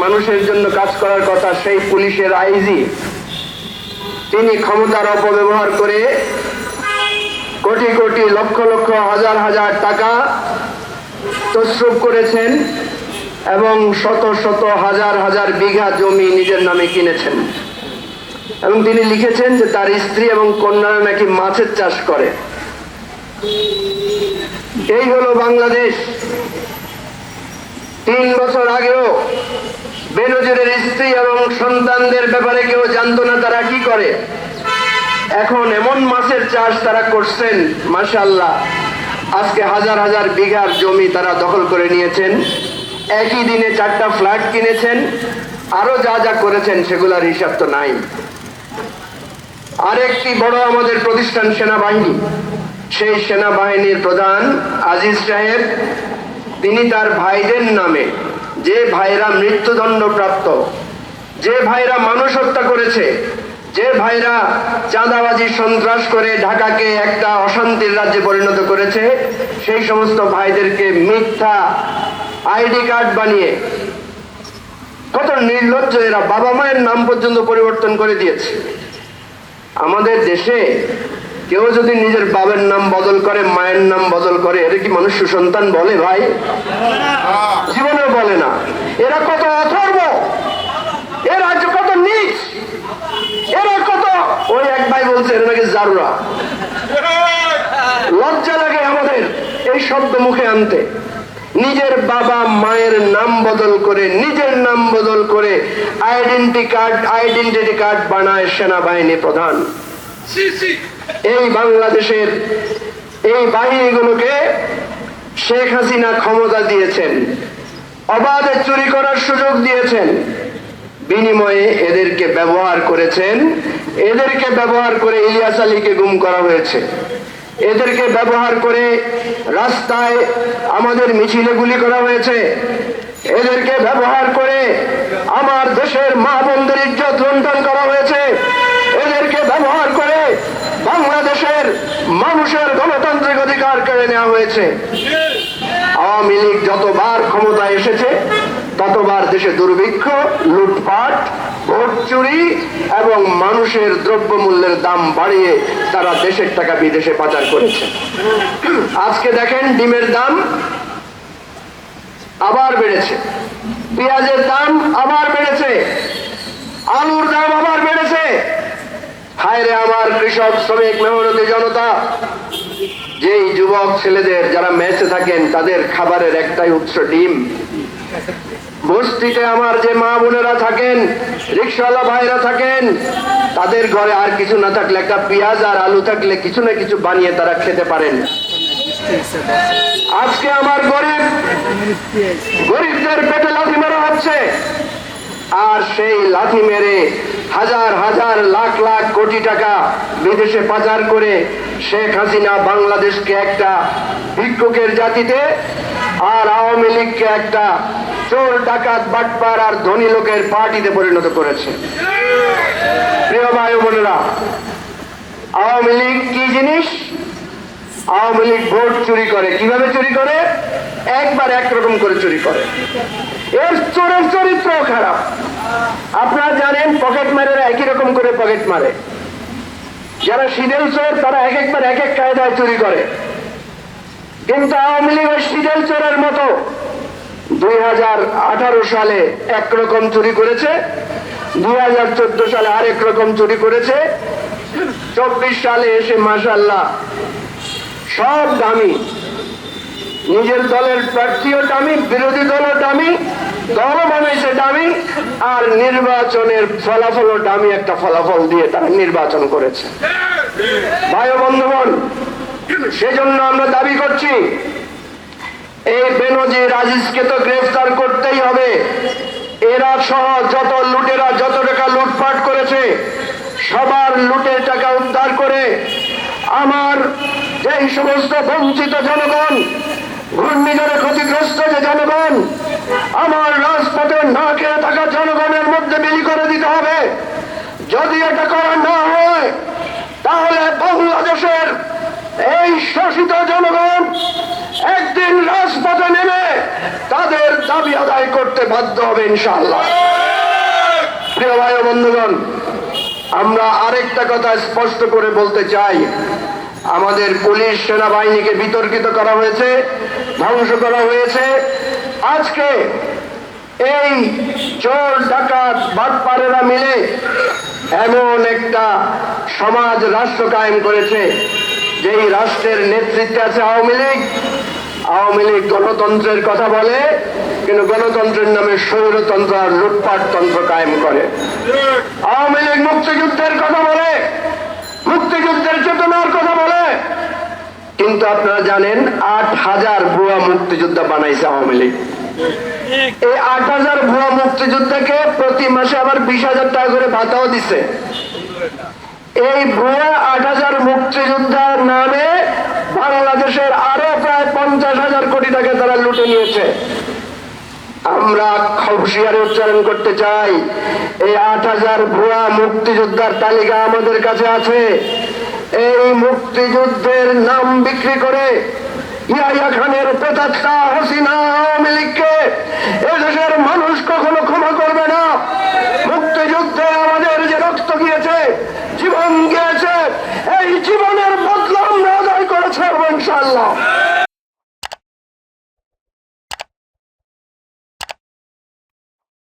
মানুষের জন্য কাজ করার কথা সেই পুলিশের আইজি তিনি ক্ষমতার অপব্যবহার করে কোটি কোটি লক্ষ লক্ষ হাজার হাজার টাকা তসরুপ করেছেন এবং শত শত হাজার হাজার বিঘা জমি নিজের নামে কিনেছেন। এবং তিনি লিখেছেন যে তার স্ত্রী এবং কন্যারা নাকি মাছের চাষ করে। এই হলো বাংলাদেশ। তিন বছর আগেও বেনজিরের স্ত্রী এবং সন্তানদের ব্যাপারে কেউ জানতো না তারা কি করে। এখন এমন মাছের চাষ তারা করছেন মাশাল্লাহ আজকে হাজার হাজার বিঘার জমি তারা দখল করে নিয়েছেন। একই দিনে চারটা ফ্ল্যাট কিনেছেন। আরও যা যা করেছেন সেগুলোর হিসাব তো নাই। আরেকটি বড় আমাদের প্রতিষ্ঠান সেনাবাহিনী। সেই সেনাবাহিনীর প্রধান আজিজ সাহেব, তিনি তার ভাইদের নামে যে ভাইরা মৃত্যুদণ্ড প্রাপ্ত, যে ভাইরা মানুষ হত্যা করেছে, যে ভাইরা চাঁদাবাজি, সন্ত্রাস করে ঢাকাকে একটা অশান্তির রাজ্যে পরিণত করেছে, সেই সমস্ত ভাইদেরকে মিথ্যা আইডি কার্ড বানিয়ে কত নির্লজ্জ এরা বাবা মায়ের নাম পর্যন্ত পরিবর্তন করে দিয়েছে। আমাদের দেশে কেউ যদি নিজের বাবার নাম বদল করে, মায়ের নাম বদল করে, এরা কি মানুষ সুসন্তান বলে ভাই? জীবনে বলে না। এরা কত অথর্ব এরা কত নিচ, এরা কত, ওই এক ভাই বলছে, এরা নাকি জারুরা। লজ্জা লাগে আমাদের এই শব্দ মুখে আনতে। নিজের বাবা মায়ের নাম বদল করে, নিজের নাম বদল করে আইডেন্টি কার্ড আইডেন্টিটি কার্ড বানায় সেনাবাহিনী প্রধান। এই বাংলাদেশের এই বাহিনীগুলোকে শেখ হাসিনা ক্ষমতা দিয়েছেন, অবাধে চুরি করার সুযোগ দিয়েছেন, বিনিময়ে এদেরকে ব্যবহার করেছেন। এদেরকে ব্যবহার করে ইলিয়াস আলীকে গুম করা হয়েছে। এদেরকে ব্যবহার করে রাস্তায় আমাদের মিছিলে গুলি করা হয়েছে। এদেরকে ব্যবহার করে আমার দেশের মা বোনদের ইজ্জত লুণ্ঠন করা হয়েছে। বাংলাদেশের মানুষের গণতান্ত্রিক অধিকার কেড়ে নেওয়া হয়েছে। আওয়ামী লীগ যতবার ক্ষমতায় এসেছে, ততবার দেশে দুর্ভিক্ষ, লুটপাট, ভোট চুরি এবং মানুষের দ্রব্যমূল্যের দাম বাড়িয়ে তারা দেশের টাকা বিদেশে পাচার করেছে। আজকে দেখেন ডিমের দাম আবার বেড়েছে। পেঁয়াজের দাম আবার বেড়েছে। আলুর দাম হায় রে আমার কৃষক, শ্রমিক, মেহনতি জনতা, যেই যুবক ছেলেদের যারা মেসে থাকেন, তাদের খাবারের একটাই উৎস ডিম। বস্তিতে আমার যে মা বোনেরা থাকেন, রিক্সাওয়ালা ভাইরা থাকেন, তাদের ঘরে আর কিছু না থাকলে, একটা পেঁয়াজ আর আলু থাকলে কিছু না কিছু বানিয়ে তারা খেতে পারেন। আজকে আমার গরিব, গরিবদের পেটে লাথি মারা হচ্ছে। আর সেই লাথি মেরে হাজার হাজার, লাখ লাখ কোটি টাকা বিদেশে পাচার করে শেখ হাসিনা বাংলাদেশকে একটা ভিক্ষুকের জাতিতে আর আওয়ামী লীগকে একটা চোর, ডাকাত, বাটপার আর ধনী লোকের পার্টিতে পরিণত করেছে। প্রিয় ভাই বোনেরা, আওয়ামী লীগ কি জিনিস? আওয়ামী লীগ ভোট চুরি করে। কীভাবে চুরি করে? একবার একরকম করে চুরি করে। এর চোরের চরিত্র খারাপ। আপনারা জানেন পকেট মারেরা একই রকম করে পকেট মারে। যারা সিদেল চোর, তারা এক একবার এক এক কায়দায় চুরি করে। কিন্তু আওয়ামী লীগ সিদেল চোরের মতো দুই হাজার আঠারো সালে একরকম চুরি করেছে, দুই হাজার চোদ্দ সালে আরেক রকম চুরি করেছে, চব্বিশ সালে এসে মাসাল্লাহ সব দামি, নিজের দলের প্রার্থীও দামি, বিরোধী দলও দামি দল বানাইছে দামি আর নির্বাচনের ফলাফলও দামি একটা ফলাফল দিয়ে তারা নির্বাচন করেছে। ভাই বন্ধুগণ, সেজন্য আমরা দাবি করছি, এই বেনজির আজিজকে তো গ্রেফতার করতেই হবে। এরা সহ যত লুটেরা যত টাকা লুটপাট করেছে, সবার লুটের টাকা উদ্ধার করে আমার যেই সমস্ত বঞ্চিত জনগণ, ঘূর্ণিঝড়ে ক্ষতিগ্রস্ত যে জনগণ আমার রাজপথে না খেয়ে থাকা জনগণের মধ্যে বিলি করে দিতে হবে। যদি এটা করা না হয়, তাহলে বাংলাদেশের এই শোষিত জনগণ একদিন রাজপথে নেমে তাদের দাবি আদায় করতে বাধ্য হবে ইনশাআল্লাহ। প্রিয় ভাই বন্ধুগণ, আমরা আরেকটা কথা স্পষ্ট করে বলতে চাই। আমাদের পুলিশ সেনাবাহিনীকে বিতর্কিত করা হয়েছে, ধ্বংস করা হয়েছে। আজকে এই চোর ডাকাত বাটপারেরা মিলে এমন একটা সমাজ রাষ্ট্র কায়েম করেছে, যেই রাষ্ট্রের নেতৃত্বে আছে আওয়ামী লীগ। আওয়ামী লীগ গণতন্ত্রের কথা বলে, কিন্তু গণতন্ত্রের নামে স্বৈরতন্ত্র আর লুটপাট তন্ত্র কায়েম করে। আওয়ামী লীগ মুক্তিযুদ্ধের কথা বলে, মুক্তিযুদ্ধের চেতনার কথা বলে। কিন্তু আপনারা জানেন, আট হাজার ভুয়া মুক্তিযোদ্ধা বানাইছে আওয়ামী লীগ। এই আট হাজার ভুয়া মুক্তিযোদ্ধাকে প্রতি মাসে আবার বিশ হাজার টাকা করে ভাতাও দিছে। এই ভুয়া আট হাজার মুক্তিযোদ্ধার নামে বাংলাদেশের আরও প্রায় পঞ্চাশ হাজার কোটি টাকা তারা লুটে নিয়েছে। আমরা হুঁশিয়ারি উচ্চারণ করতে চাই, এই আট হাজার ভুয়া মুক্তিযোদ্ধার তালিকা আমাদের কাছে আছে। এই মুক্তিযুদ্ধের নাম বিক্রি করে ইয়াইয়া খানের প্রেতাত্মা হাসিনা আওয়ামী লীগকে এদেশের মানুষ কখনো ক্ষমা করবে না। মুক্তিযুদ্ধে আমাদের যে রক্ত গিয়েছে, জীবন গিয়েছে, এই জীবনের বদলা আমরা আদায় করেছে ছাড়বো ইনশাল্লাহ